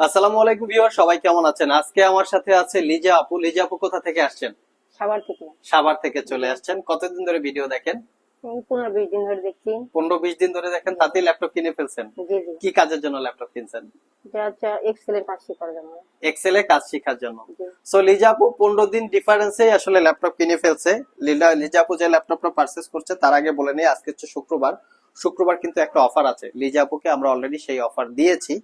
আসসালামু আলাইকুম ভিউয়ার সবাই কেমন আছেন? আজকে আমার সাথে আছে লিজা আপু। লিজা আপু কোথা থেকে আসছেন? সাবার থেকে। সাভার থেকে চলে আসছেন। কতদিন ধরে ভিডিও দেখেন? পনেরো বিশ দিন ধরে দেখছি। পনেরো বিশ দিন ধরে দেখেন তাতেই ল্যাপটপ কিনে ফেলছেন। কি কাজের জন্য ল্যাপটপ কিনছেন? এটা হচ্ছে এক্সেলের কাজ শেখার জন্য। এক্সেলে কাজ শেখার জন্য। সো লিজা আপু পনেরো দিন ডিফারেন্সে আসলে ল্যাপটপ কিনে ফেলছে। লিজা লিজা আপু যে ল্যাপটপটা পারচেস করছে তার আগে বলে নিই আজকে হচ্ছে শুক্রবার। শুক্রবার কিন্তু একটা অফার আছে। লিজা আপুকে আমরা অলরেডি সেই অফার দিয়েছি।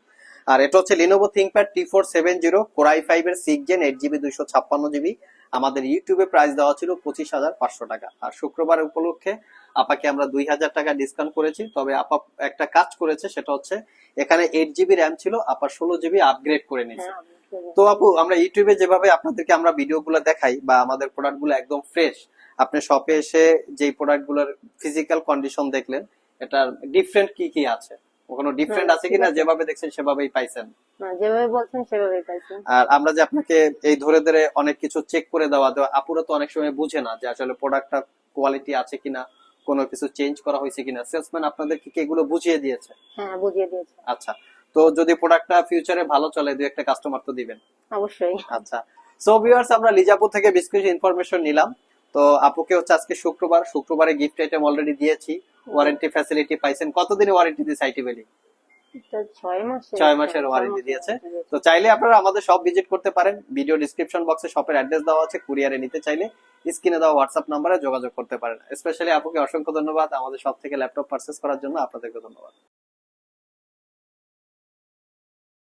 আর এটা হচ্ছে Lenovo ThinkPad T four seven zero core i five এর সিক্স জেন এইট জিবি দুইশো ছাপ্পান্ন জিবি আমাদের ইউটিউবে প্রাইস দেওয়া ছিল পঁচিশ হাজার পাঁচশো টাকা। আর শুক্রবার উপলক্ষে আপাকে আমরা দুই হাজার টাকা ডিসকাউন্ট করেছি। তবে আপা একটা কাজ করেছে সেটা হচ্ছে এখানে এইট জিবি র্যাম ছিল আপা ষোলো জিবি আপগ্রেড করে নিয়েছে। হ্যাঁ। তো আপু আমরা ইউটিউবে যেভাবে আপনাদেরকে আমরা ভিডিওগুলো দেখাই বা আমাদের প্রোডাক্টগুলো একদম ফ্রেশ আপনি শপে এসে যেই প্রোডাক্টগুলোর ফিজিক্যাল কন্ডিশন দেখলেন এটার ডিফারেন্ট কি কি আছে? কোনো ডিফারেন্ট হ্যাঁ, আছে কিনা যেভাবে দেখছেন সেভাবেই পাইছেন। যেভাবে বলছেন সেভাবেই পাইছি। আর আমরা যে আপনাকে এই ধরে ধরে অনেক কিছু চেক করে দেওয়া আপুরা তো অনেক সময় বুঝে না যে আসলে প্রোডাক্টটা কোয়ালিটি আছে কিনা কোনো কিছু চেঞ্জ করা হয়েছে কিনা। সেলসম্যান আপনাদেরকে কি এগুলো বুঝিয়ে দিয়েছে? হ্যাঁ বুঝিয়ে দিয়েছে। আচ্ছা তো যদি প্রোডাক্টটা ফিউচারে ভালো চলে দুই একটা কাস্টমার তো দিবেন। অবশ্যই। আচ্ছা সো ভিউয়ার্স আমরা লিজাপুর থেকে বেশ কিছু ইনফরমেশন নিলাম। তো আপুকে হচ্ছে আজকে শুক্রবার শুক্রবারে গিফট আইটেম অলরেডি দিয়েছি। ওয়ারেন্টি ফ্যাসিলিটি পাইছেন? কতদিনের ওয়ারেন্টি দিয়েছে আইটি ভ্যালি ছয় মাসের ছয় মাসের ওয়ারেন্টি দিয়েছে। তো চাইলে আপনারা আমাদের সব ভিজিট করতে পারেন। ভিডিও ডিসক্রিপশন বক্সে শপের অ্যাড্রেস দেওয়া আছে। কুরিয়ারে নিতে চাইলে স্ক্রিনে দেওয়া হোয়াটসঅ্যাপ নাম্বারে যোগাযোগ করতে পারেন। স্পেশালি আপুকে অসংখ্য ধন্যবাদ। আমাদের সব থেকে ল্যাপটপ পারচেস করার জন্য আপনাদেরকে ধন্যবাদ।